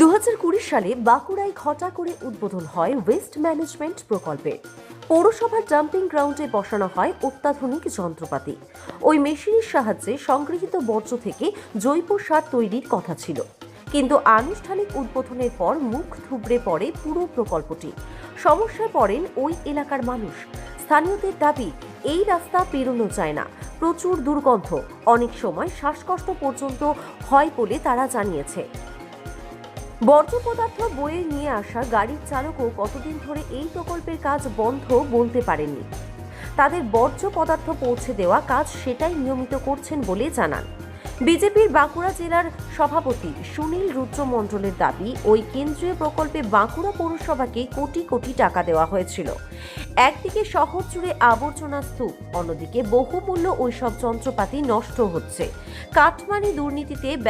দু হাজার কুড়ি সালে বাঁকুড়ায় ঘটা করে উদ্বোধন হয় ওয়েস্ট ম্যানেজমেন্ট প্রকল্পের পৌরসভার ডাম্পিং গ্রাউন্ডে বসানো হয় অত্যাধুনিক যন্ত্রপাতি। ওই মেশিনের সাহায্যে সংগৃহীত বর্জ্য থেকে জৈব সার তৈরির কথা ছিল। কিন্তু আনুষ্ঠানিক উদ্বোধনের পর মুখ থুবড়ে পড়ে পুরো প্রকল্পটি। সমস্যায় পড়েন ওই এলাকার মানুষ। স্থানীয়দের দাবি, এই রাস্তা পেরোনো যায় না, প্রচুর দুর্গন্ধ, অনেক সময় শ্বাসকষ্ট পর্যন্ত হয় বলে তারা জানিয়েছে। বর্জ্য পদার্থ বয়ে নিয়ে আসা গাড়ির চালকও কতদিন ধরে এই প্রকল্পের কাজ বন্ধ বলতে পারেননি। তাদের বর্জ্য পদার্থ পৌঁছে দেওয়া কাজ সেটাই নিয়মিত করছেন বলে জানান। বিজেপির বাঁকুড়া জেলার সভাপতি সুনীল রুদ্র মণ্ডলের দাবি, ওই কেন্দ্রীয় প্রকল্পে বাঁকুড়া পৌরসভাকে কোটি কোটি টাকা দেওয়া হয়েছিল। একদিকে শহর জুড়ে আবর্জনা স্তূপ, অন্যদিকে বহুমূল্য ওইসব যন্ত্রপাতি নষ্ট হচ্ছে। কাটমানি দুর্নীতিতে